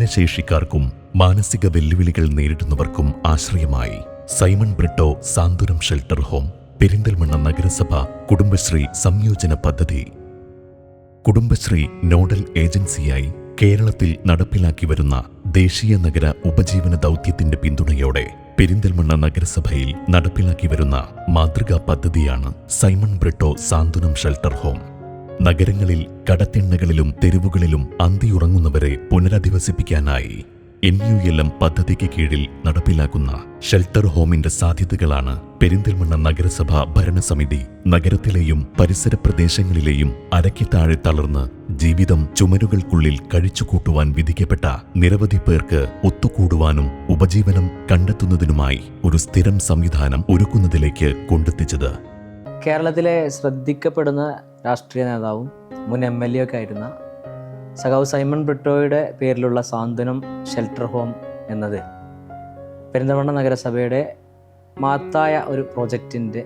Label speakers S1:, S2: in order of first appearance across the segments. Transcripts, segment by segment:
S1: ഭിന്നശേഷിക്കാർക്കും മാനസിക വെല്ലുവിളികൾ നേരിടുന്നവർക്കും ആശ്രയമായി സൈമൺ ബ്രിട്ടോ സാന്ത്വനം ഷെൽട്ടർ ഹോം പെരിന്തൽമണ്ണ നഗരസഭ കുടുംബശ്രീ സംയോജന പദ്ധതി. കുടുംബശ്രീ നോഡൽ ഏജൻസിയായി കേരളത്തിൽ നടപ്പിലാക്കി വരുന്ന ദേശീയ നഗര ഉപജീവന ദൗത്യത്തിന്റെ പിന്തുണയോടെ പെരിന്തൽമണ്ണ നഗരസഭയിൽ നടപ്പിലാക്കി വരുന്ന മാതൃകാ പദ്ധതിയാണ് സൈമൺ ബ്രിട്ടോ സാന്ത്വനം ഷെൽട്ടർ ഹോം. നഗരങ്ങളിൽ കടത്തിണ്ണകളിലും തെരുവുകളിലും അന്തിയുറങ്ങുന്നവരെ പുനരധിവസിപ്പിക്കാനായി എൻ യു എൽ എം പദ്ധതിക്ക് കീഴിൽ നടപ്പിലാക്കുന്ന ഷെൽട്ടർ ഹോമിന്റെ സാധ്യതകളാണ് പെരിന്തൽമണ്ണ നഗരസഭ ഭരണസമിതി നഗരത്തിലെയും പരിസര പ്രദേശങ്ങളിലെയും അരയ്ക്ക് താഴെ തളർന്ന് ജീവിതം ചുമരുകൾക്കുള്ളിൽ കഴിച്ചുകൂട്ടുവാൻ വിധിക്കപ്പെട്ട നിരവധി പേർക്ക് ഒത്തുകൂടുവാനും ഉപജീവനം കണ്ടെത്തുന്നതിനുമായി ഒരു സ്ഥിരം സംവിധാനം ഒരുക്കുന്നതിലേക്ക് കൊണ്ടെത്തിച്ചത്
S2: കേരളത്തിലെ ശ്രദ്ധിക്കപ്പെടുന്ന രാഷ്ട്രീയ നേതാവും മുൻ എം എൽ എ ഒക്കെ ആയിരുന്ന സഖാവ് സൈമൺ ബ്രിട്ടോയുടെ പേരിലുള്ള സാന്ത്വനം ഷെൽട്ടർ ഹോം എന്നത് പെരിന്തൽമണ്ണ നഗരസഭയുടെ മഹത്തായ ഒരു പ്രോജക്റ്റിന്റെ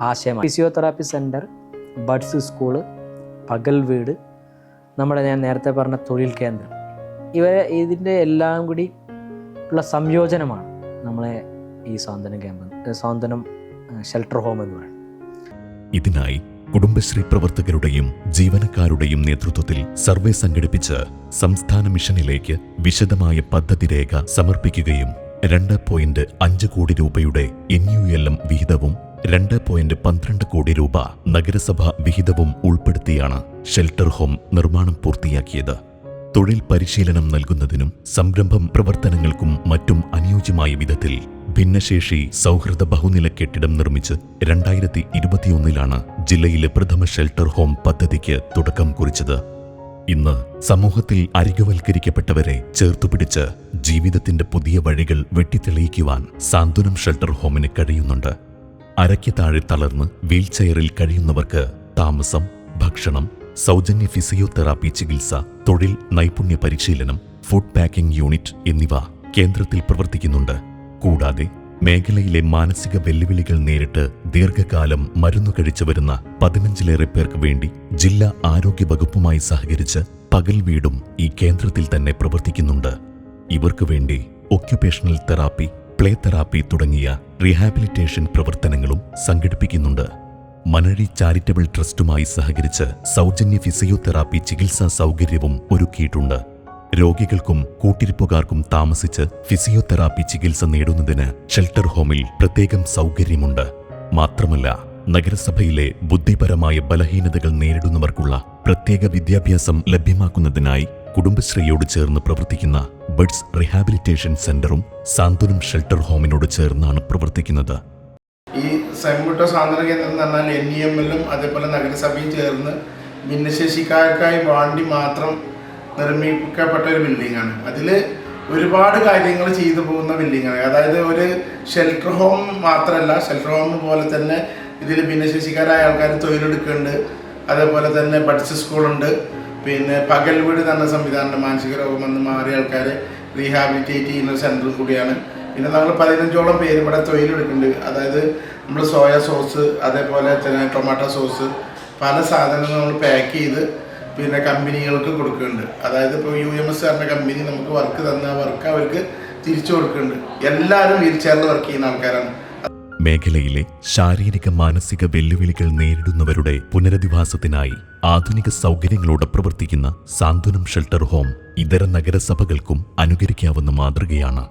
S2: ആശയമാണ്. ഫിസിയോതെറാപ്പി സെന്റർ ബഡ്സ് സ്കൂൾ പകൽ വീട് നമ്മുടെ ഞാൻ നേരത്തെ പറഞ്ഞ തൊഴിൽ കേന്ദ്രം. ഇവരെ ഇതിന്റെ എല്ലാം കൂടി ഉള്ള സംയോജനമാണ് നമ്മളെ ഈ Santhwanam camp Santhwanam shelter home എന്ന് പറയുന്നത്.
S1: ഇതിനായി കുടുംബശ്രീ പ്രവർത്തകരുടെയും ജീവനക്കാരുടെയും നേതൃത്വത്തിൽ സർവേ സംഘടിപ്പിച്ച് സംസ്ഥാന മിഷനിലേക്ക് വിശദമായ പദ്ധതി രേഖ സമർപ്പിക്കുകയും രണ്ട് പോയിന്റ് അഞ്ച് കോടി രൂപയുടെ എൻ യു എൽ എം വിഹിതവും രണ്ട് പോയിന്റ് പന്ത്രണ്ട് കോടി രൂപ നഗരസഭ വിഹിതവും ഉൾപ്പെടുത്തിയാണ് ഷെൽട്ടർ ഹോം നിർമ്മാണം പൂർത്തിയാക്കിയത്. തൊഴിൽ പരിശീലനം നൽകുന്നതിനും സംരംഭം പ്രവർത്തനങ്ങൾക്കും മറ്റും അനുയോജ്യമായ വിധത്തിൽ ഭിന്നശേഷി സൗഹൃദ ബഹുനില കെട്ടിടം നിർമ്മിച്ച് രണ്ടായിരത്തി ഇരുപത്തിയൊന്നിലാണ് ജില്ലയിലെ പ്രഥമ ഷെൽട്ടർ ഹോം പദ്ധതിക്ക് തുടക്കം കുറിച്ചത്. ഇന്ന് സമൂഹത്തിൽ അരികവൽക്കരിക്കപ്പെട്ടവരെ ചേർത്തുപിടിച്ച് ജീവിതത്തിന്റെ പുതിയ വഴികൾ വെട്ടിത്തെളിയിക്കുവാൻ സാന്ത്വനം ഷെൽട്ടർ ഹോമിന് കഴിയുന്നുണ്ട്. അരയ്ക്ക് താഴെ തളർന്ന് വീൽചെയറിൽ കഴിയുന്നവർക്ക് താമസം ഭക്ഷണം സൗജന്യ ഫിസിയോതെറാപ്പി ചികിത്സ തൊഴിൽ നൈപുണ്യ പരിശീലനം ഫുഡ് പാക്കിംഗ് യൂണിറ്റ് എന്നിവ കേന്ദ്രത്തിൽ പ്രവർത്തിക്കുന്നുണ്ട്. കൂടാതെ മേഖലയിലെ മാനസിക വെല്ലുവിളികൾ നേരിട്ട് ദീർഘകാലം മരുന്നു കഴിച്ചു വരുന്ന പതിനഞ്ചിലേറെ പേർക്ക് വേണ്ടി ജില്ലാ ആരോഗ്യ വകുപ്പുമായി സഹകരിച്ച് പകൽ വീടും ഈ കേന്ദ്രത്തിൽ തന്നെ പ്രവർത്തിക്കുന്നുണ്ട്. ഇവർക്ക് വേണ്ടി ഒക്യുപേഷണൽ തെറാപ്പി പ്ലേ തെറാപ്പി തുടങ്ങിയ റീഹാബിലിറ്റേഷൻ പ്രവർത്തനങ്ങളും സംഘടിപ്പിക്കുന്നുണ്ട്. മനഴി ചാരിറ്റബിൾ ട്രസ്റ്റുമായി സഹകരിച്ച് സൗജന്യ ഫിസിയോതെറാപ്പി ചികിത്സാ സൗകര്യവും ഒരുക്കിയിട്ടുണ്ട്. രോഗികൾക്കും കൂട്ടിരിപ്പുകാർക്കും താമസിച്ച് ഫിസിയോതെറാപ്പി ചികിത്സ നേടുന്നതിന് ഷെൽട്ടർ ഹോമിൽ പ്രത്യേകം സൗകര്യമുണ്ട്. മാത്രമല്ല നഗരസഭയിലെ ബുദ്ധിപരമായ ബലഹീനതകൾ നേരിടുന്നവർക്കുള്ള പ്രത്യേക വിദ്യാഭ്യാസം ലഭ്യമാക്കുന്നതിനായി കുടുംബശ്രീയോട് ചേർന്ന് പ്രവർത്തിക്കുന്ന ബഡ്സ് റിഹാബിലിറ്റേഷൻ സെന്ററും സാന്ത്വനം ഷെൽട്ടർ ഹോമിനോട് ചേർന്നാണ് പ്രവർത്തിക്കുന്നത്.
S3: ഈ സെമ്പുട്ട സാന്ത്വന കേന്ദ്രം എന്ന് പറഞ്ഞാൽ എൻ ഇ എം എല്ലും അതേപോലെ നഗരസഭയും ചേർന്ന് ഭിന്നശേഷിക്കാർക്കായി വേണ്ടി മാത്രം നിർമ്മിക്കപ്പെട്ട ഒരു ബിൽഡിംഗ് ആണ്. അതിൽ ഒരുപാട് കാര്യങ്ങൾ ചെയ്തു പോകുന്ന ബിൽഡിംഗ് ആണ്. അതായത് ഒരു ഷെൽട്ടർ ഹോം മാത്രമല്ല ഷെൽട്ടർ ഹോം പോലെ തന്നെ ഇതിൽ ഭിന്നശേഷിക്കാരായ ആൾക്കാർ തൊഴിലെടുക്കുന്നുണ്ട്. അതേപോലെ തന്നെ ബഡ്സ് സ്കൂളുണ്ട് പിന്നെ പകൽ വീട് തന്ന സംവിധാനം മാനസിക രോഗം വന്ന് മാറിയ ആൾക്കാരെ റീഹാബിലിറ്റേറ്റ് ചെയ്യുന്ന സെന്ററും കൂടിയാണ്. പിന്നെ നമ്മൾ പതിനഞ്ചോളം പേര് ഇവിടെ തൊഴിലെടുക്കുന്നുണ്ട്. അതായത് നമ്മൾ സോയ സോസ് അതേപോലെ തന്നെ ടൊമാറ്റോ സോസ് പല സാധനങ്ങൾ നമ്മൾ പാക്ക് ചെയ്ത് പിന്നെ കമ്പനികൾക്ക് കൊടുക്കുന്നുണ്ട്. അതായത് ഇപ്പോൾ യു എം എസ് പറഞ്ഞ കമ്പനി നമുക്ക് വർക്ക് തന്ന വർക്ക് അവർക്ക് തിരിച്ചു കൊടുക്കുന്നുണ്ട്. എല്ലാവരും വീൽ ചെയറിൽ വർക്ക് ചെയ്യുന്ന ആൾക്കാരാണ്.
S1: മേഖലയിലെ ശാരീരിക മാനസിക വെല്ലുവിളികൾ നേരിടുന്നവരുടെ പുനരധിവാസത്തിനായി ആധുനിക സൗകര്യങ്ങളോടെ പ്രവർത്തിക്കുന്ന സാന്ത്വനം ഷെൽട്ടർ ഹോം ഇതര നഗരസഭകൾക്കും അനുകരിക്കാവുന്ന മാതൃകയാണ്.